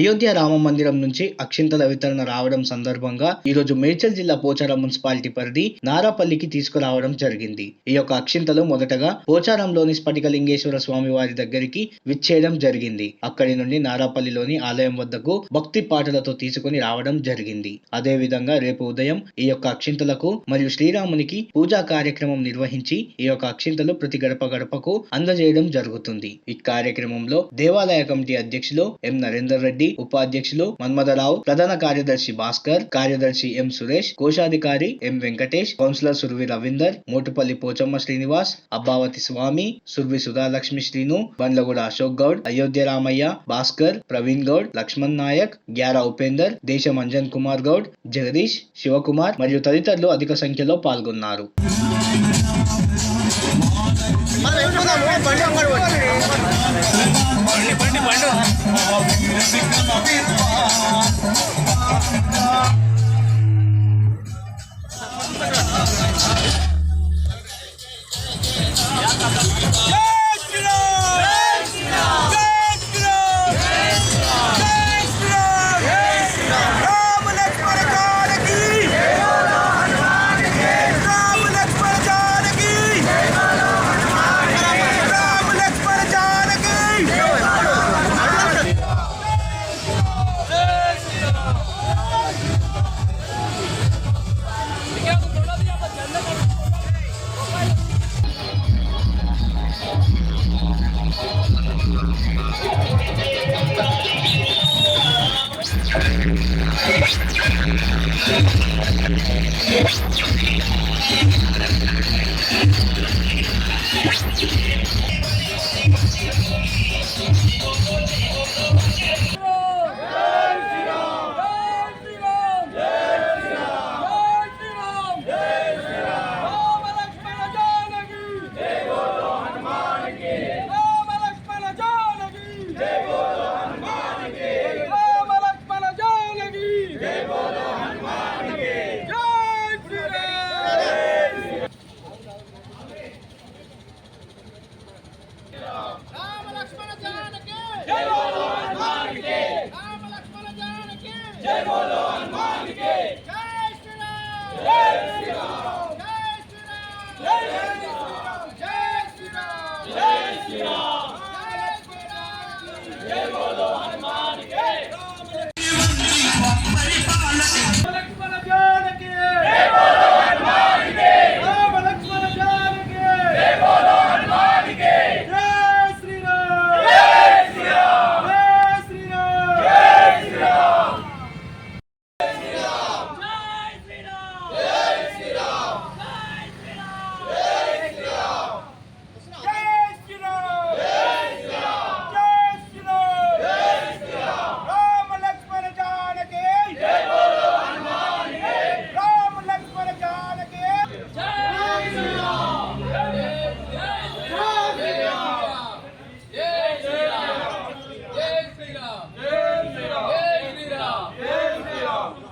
అయోధ్య రామ మందిరం నుంచి అక్షింతల వితరణ రావడం సందర్భంగా ఈ రోజు మేడ్చల్ జిల్లా పోచారం మున్సిపాలిటీ పరిధి నారాపల్లికి తీసుకురావడం జరిగింది. ఈ యొక్క అక్షింతలు మొదటగా పోచారంలోని స్ఫటికలింగేశ్వర స్వామి వారి దగ్గరికి విచ్చేయడం జరిగింది. అక్కడి నుండి నారాపల్లిలోని ఆలయం వద్దకు భక్తి పాటలతో తీసుకుని రావడం జరిగింది. అదే విధంగా రేపు ఉదయం ఈ యొక్క అక్షింతలకు మరియు శ్రీరామునికి పూజా కార్యక్రమం నిర్వహించి ఈ యొక్క అక్షింతలు ప్రతి గడప గడపకు అందజేయడం జరుగుతుంది. ఈ కార్యక్రమంలో దేవాలయ కమిటీ అధ్యక్షులు ఎం నరేందర్ రెడ్డి ఉపాధ్యక్షులు మన్మథరావు ప్రధాన కార్యదర్శి భాస్కర్ కార్యదర్శి ఎం సురేష్ కోశాధికారి ఎం వెంకటేష్ కౌన్సిలర్ సుర్వి రవీందర్ మోటుపల్లి పోచమ్మ శ్రీనివాస్ అబ్బావతి స్వామి సుర్వి సుధాలక్ష్మి శ్రీను బండ్లగూడ అశోక్ గౌడ్ అయోధ్య రామయ్య భాస్కర్ ప్రవీణ్ గౌడ్ లక్ష్మణ్ నాయక్ గ్యారా ఉపేందర్ దేశం అంజన్ కుమార్ గౌడ్ జగదీష్ శివకుమార్ మరియు తదితరులు అధిక సంఖ్యలో పాల్గొన్నారు. Tem que na vida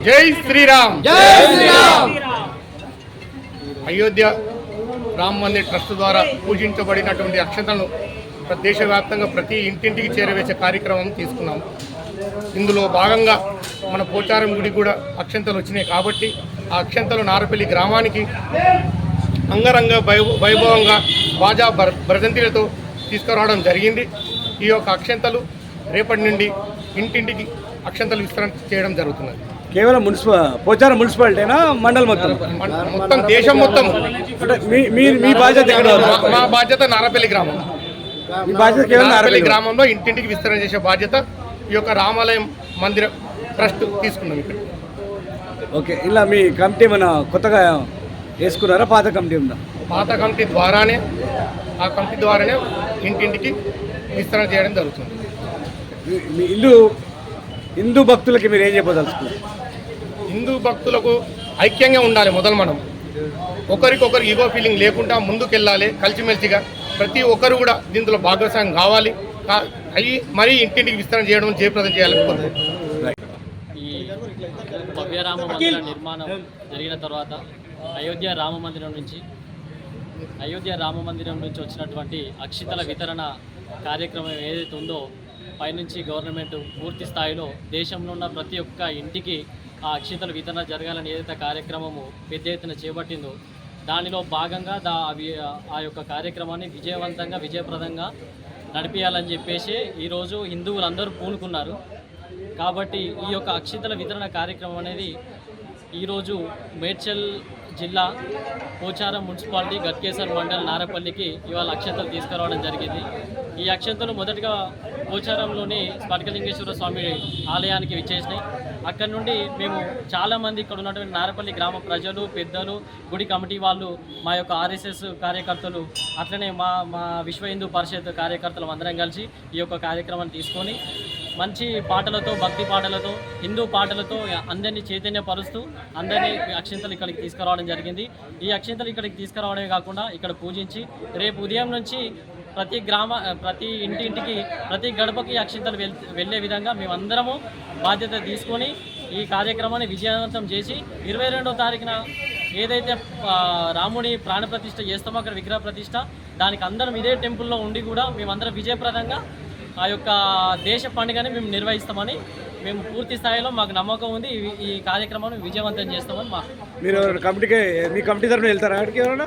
జై శ్రీరామ్. అయోధ్య రామ్ మందిర్ ట్రస్ట్ ద్వారా పూజించబడినటువంటి అక్షతలను దేశవ్యాప్తంగా ప్రతి ఇంటింటికి చేరవేసే కార్యక్రమం తీసుకున్నాం. ఇందులో భాగంగా మన పోచారం గుడి కూడా అక్షంతలు వచ్చినాయి కాబట్టి ఆ అక్షంతలు నారపల్లి గ్రామానికి అంగరంగ వైభ వైభవంగా బాజా భర భరజంతిలతో తీసుకురావడం జరిగింది. ఈ యొక్క అక్షంతలు రేపటి నుండి ఇంటింటికి అక్షంతలు విస్తరణ చేయడం జరుగుతున్నది. కేవలం మున్సిపల్ పోచారం మున్సిపాలిటీనా మండల్ మొత్తం? మన- మొత్తం దేశం మొత్తం. అంటే మీ బాధ్యత ఎక్కడ? మా- బాధ్యత నారపల్లి గ్రామం. మీ బాధ్యత కేవలం నారపల్లి గ్రామంలో ఇంటింటికి విస్తరణ చేసే బాధ్యత ఈ యొక్క రామాలయం మందిర ట్రస్ట్ తీసుకున్నాం ఇక్కడ. ఓకే ఇలా మీ కమిటీ ఏమైనా కొత్తగా వేసుకున్నారా? పాత కమిటీ ఉందా? పాత కమిటీ ద్వారానే ఆ కమిటీ ద్వారానే ఇంటింటికి విస్తరణ చేయడం జరుగుతుంది. హిందూ హిందూ భక్తులకి మీరు ఏం చెప్పదలుచుకున్నారు? హిందూ భక్తులకు ఐక్యంగా ఉండాలి మొదలు మనం. ఒకరికొకరు ఈగో ఫీలింగ్ లేకుండా ముందుకెళ్ళాలి కలిసిమెలిసిగా. ప్రతి ఒక్కరు కూడా దీంట్లో భాగస్వామ్యం కావాలి. అవి మరీ ఇంటింటికి విస్తరణ చేయడం జయప్రదం చేయాలని ఈ భవ్యరామ మందిర నిర్మాణం జరిగిన తర్వాత అయోధ్య రామ మందిరం నుంచి అయోధ్య రామ మందిరం నుంచి వచ్చినటువంటి అక్షితల వితరణ కార్యక్రమం ఏదైతే ఉందో పైనుంచి గవర్నమెంట్ పూర్తి స్థాయిలో దేశంలో ఉన్న ప్రతి ఒక్క ఇంటికి ఆ అక్షింతలు వితరణ జరగాలని ఏదైతే కార్యక్రమము పెద్ద ఎత్తున చేపట్టిందో దానిలో భాగంగా దా అవి ఆ యొక్క కార్యక్రమాన్ని విజయవంతంగా విజయప్రదంగా నడిపించాలని చెప్పేసి ఈరోజు హిందువులందరూ పూనుకున్నారు. కాబట్టి ఈ యొక్క అక్షింతల వితరణ కార్యక్రమం అనేది ఈరోజు మేడ్చల్ జిల్లా పోచారం మున్సిపాలిటీ గట్కేసర్ మండల్ నారపల్లికి ఇవాళ అక్షంతలు తీసుకురావడం జరిగింది. ఈ అక్షంతలు మొదటగా పోచారంలోని స్ఫటికలింగేశ్వర స్వామి ఆలయానికి విచ్చేసినాయి. అక్కడ నుండి మేము చాలామంది ఇక్కడ ఉన్నటువంటి నారపల్లి గ్రామ ప్రజలు పెద్దలు గుడి కమిటీ వాళ్ళు మా యొక్క ఆర్ఎస్ఎస్ కార్యకర్తలు అట్లనే మా మా విశ్వ హిందూ పరిషత్ కార్యకర్తలు అందరం కలిసి ఈ యొక్క కార్యక్రమాన్ని తీసుకొని మంచి పాటలతో భక్తి పాటలతో హిందూ పాటలతో అందరినీ చైతన్యపరుస్తూ అందరినీ అక్షింతలు ఇక్కడికి తీసుకురావడం జరిగింది. ఈ అక్షింతలు ఇక్కడికి తీసుకురావడమే కాకుండా ఇక్కడ పూజించి రేపు ఉదయం నుంచి ప్రతి గ్రామ ప్రతి ఇంటింటికి ప్రతి గడపకి అక్షింతలు వెళ్ వెళ్ళే విధంగా మేమందరము బాధ్యత తీసుకొని ఈ కార్యక్రమాన్ని విజయవంతం చేసి ఇరవై రెండవ తారీఖున ఏదైతే ఆ, రాముడి ప్రాణప్రతిష్ఠ చేస్తామో అక్కడ విగ్రహ ప్రతిష్ఠ దానికి అందరం ఇదే టెంపుల్లో ఉండి కూడా మేమందరం విజయప్రదంగా ఆ యొక్క దేశ పండుగని మేము నిర్వహిస్తామని మేము పూర్తి స్థాయిలో మాకు నమ్మకం ఉంది. ఈ- ఈ కార్యక్రమాన్ని విజయవంతం చేస్తామని మా మీరు కమిటీకి మీ కమిటీ తరఫున వెళ్తారా అక్కడికి ఎవరైనా?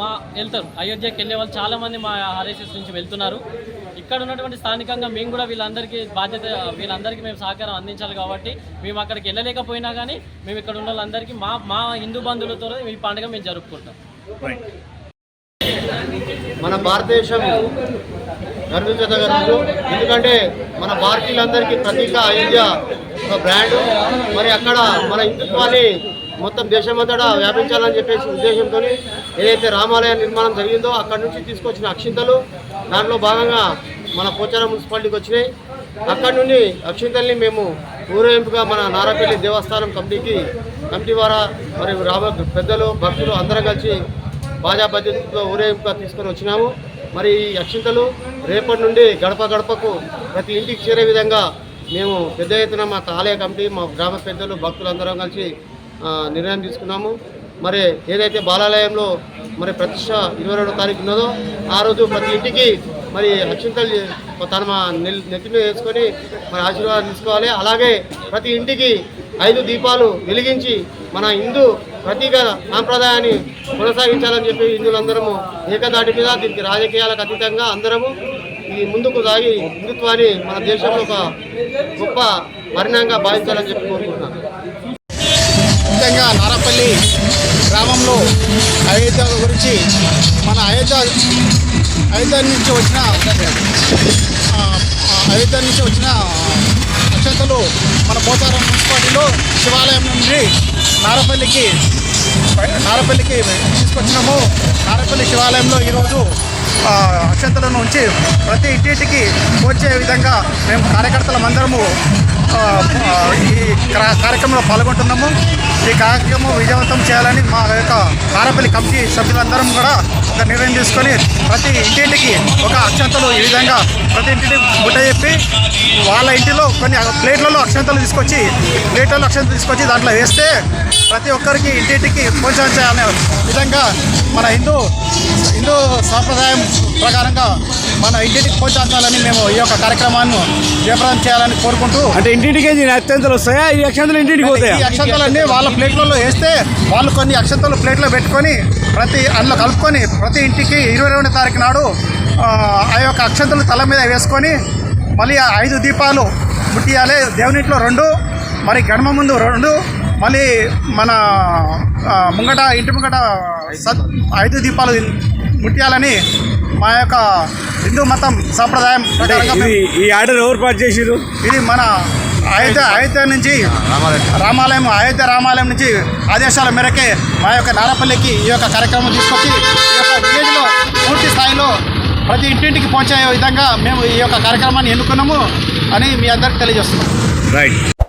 మా వెళ్తారు. అయోధ్యకి వెళ్ళే వాళ్ళు చాలా మంది మా ఆర్ఎస్ఎస్ నుంచి వెళ్తున్నారు. ఇక్కడ ఉన్నటువంటి స్థానికంగా మేము కూడా వీళ్ళందరికీ బాధ్యత వీళ్ళందరికీ మేము సహకారం అందించాలి కాబట్టి మేము అక్కడికి వెళ్ళలేకపోయినా కానీ మేము ఇక్కడ ఉన్న వాళ్ళందరికీ మా మా హిందూ బంధువులతో ఈ పండుగ మేము జరుపుకుంటాం. మన భారతదేశం గర్వించదగ్గ రోజు. ఎందుకంటే మన భారతీయులందరికీ ప్రతీక అయోధ్య ఒక బ్రాండ్. మరి అక్కడ మన హిందుత్వాన్ని మొత్తం దేశమంతటా వ్యాపించాలని చెప్పేసి ఉద్దేశంతో ఏదైతే రామాలయ నిర్మాణం జరిగిందో అక్కడ నుంచి తీసుకొచ్చిన అక్షింతలు దాంట్లో భాగంగా మన పోచారం మున్సిపాలిటీకి వచ్చినాయి. అక్కడి నుండి అక్షింతల్ని మేము ఊరేగింపుగా మన నారాపల్లి దేవస్థానం కమిటీకి కమిటీ ద్వారా మరి రామ పెద్దలు భక్తులు అందరం కలిసి బాజా పద్ధతితో ఊరేగింపుగా తీసుకొని వచ్చినాము. మరి ఈ అక్షింతలు రేపటి నుండి గడప గడపకు ప్రతి ఇంటికి చేరే విధంగా మేము పెద్ద ఎత్తున మా ఆలయ కమిటీ మా గ్రామ పెద్దలు భక్తులందరం కలిసి నిర్ణయం తీసుకున్నాము. మరి ఏదైతే బాలాలయంలో మరి ప్రతిష్ట ఇరవై రెండో తారీఖు ఉన్నదో ఆ రోజు ప్రతి ఇంటికి మరి అక్షింతలు తన నెత్తిలో నెత్తి మీద వేసుకొని మరి ఆశీర్వాదం తీసుకోవాలి. అలాగే ప్రతి ఇంటికి ఐదు దీపాలు వెలిగించి మన హిందూ ప్రతీక సాంప్రదాయాన్ని కొనసాగించాలని చెప్పి హిందువులందరము ఏకదాటి మీద దీనికి రాజకీయాలకు అతీతంగా అందరము ఈ ముందుకు సాగి హిందుత్వాన్ని మన దేశంలో ఒక గొప్ప పరిణామంగా భావించాలని చెప్పి కోరుకుంటున్నాను. అయోధ్య గురించి మన అయోధ్య అయోధ్య నుంచి వచ్చిన అయోధ్య నుంచి వచ్చిన అక్షంతలు మన పోచారం మున్సిపాలిటీలో శివాలయం నుండి నారపల్లికి నారపల్లికి తీసుకొచ్చినాము. నారపల్లి శివాలయంలో ఈరోజు ఆ, నుంచి ఉంచి ప్రతి ఇంటింటికి వచ్చే విధంగా మేము కార్యకర్తలం అందరము ఈ క్రా- కార్యక్రమంలో పాల్గొంటున్నాము. ఈ కార్యక్రమం విజయవంతం చేయాలని మా యొక్క నారపల్లి కమిటీ సభ్యులందరం కూడా ఒక నిర్ణయం తీసుకొని ప్రతి ఇంటింటికి ఒక అక్షంతలు ఈ విధంగా ప్రతి ఇంటికి గుట్ట చెప్పి వాళ్ళ ఇంటిలో కొన్ని ప్లేట్లలో అక్షంతలు తీసుకొచ్చి ప్లేట్లలో అక్షంతలు తీసుకొచ్చి దాంట్లో వేస్తే ప్రతి ఒక్కరికి ఇంటింటికి భోజనం చేయాలనే విధంగా మన హిందూ హిందూ సాంప్రదాయం ప్రకారంగా మన ఇంటింటికి పోచాచాలని మేము ఈ యొక్క కార్యక్రమాన్ని జయప్రదం చేయాలని కోరుకుంటూ అంటే ఇంటింటికి అత్యంతలు వస్తాయా? ఈ అక్షంతలు ఇంటింటికి పోతాయా? అక్షంతలన్నీ వాళ్ళ ప్లేట్లలో వేస్తే వాళ్ళు కొన్ని అక్షంతలు ప్లేట్లో పెట్టుకొని ప్రతి అందులో కలుపుకొని ప్రతి ఇంటికి ఇరవై రెండు తారీఖు నాడు ఆ, యొక్క అక్షంతలు తల మీద వేసుకొని మళ్ళీ ఆ ఐదు దీపాలు ముట్టియాలి. దేవునింట్లో రెండు మరి గడమ ముందు రెండు మళ్ళీ మన ముంగట ఇంటి ముంగట ఐదు దీపాలు ముట్టియాలని మా యొక్క హిందూ మతం సాంప్రదాయం ఈ ఆర్డర్ ఎవరు పాటు చేసిరు ఇది మన అయోధ్య అయోధ్య నుంచి రామాలయం. అయోధ్య రామాలయం నుంచి ఆదేశాల మేరకే మా యొక్క నారపల్లికి ఈ యొక్క కార్యక్రమం తీసుకొచ్చి ఈ యొక్క విలేజ్లో పూర్తి స్థాయిలో ప్రతి ఇంటింటికి పહોంచే విధంగా మేము ఈ యొక్క కార్యక్రమాన్ని ఎన్నుకున్నాము అని మీ అందరికి తెలియజేస్తున్నాం. రైట్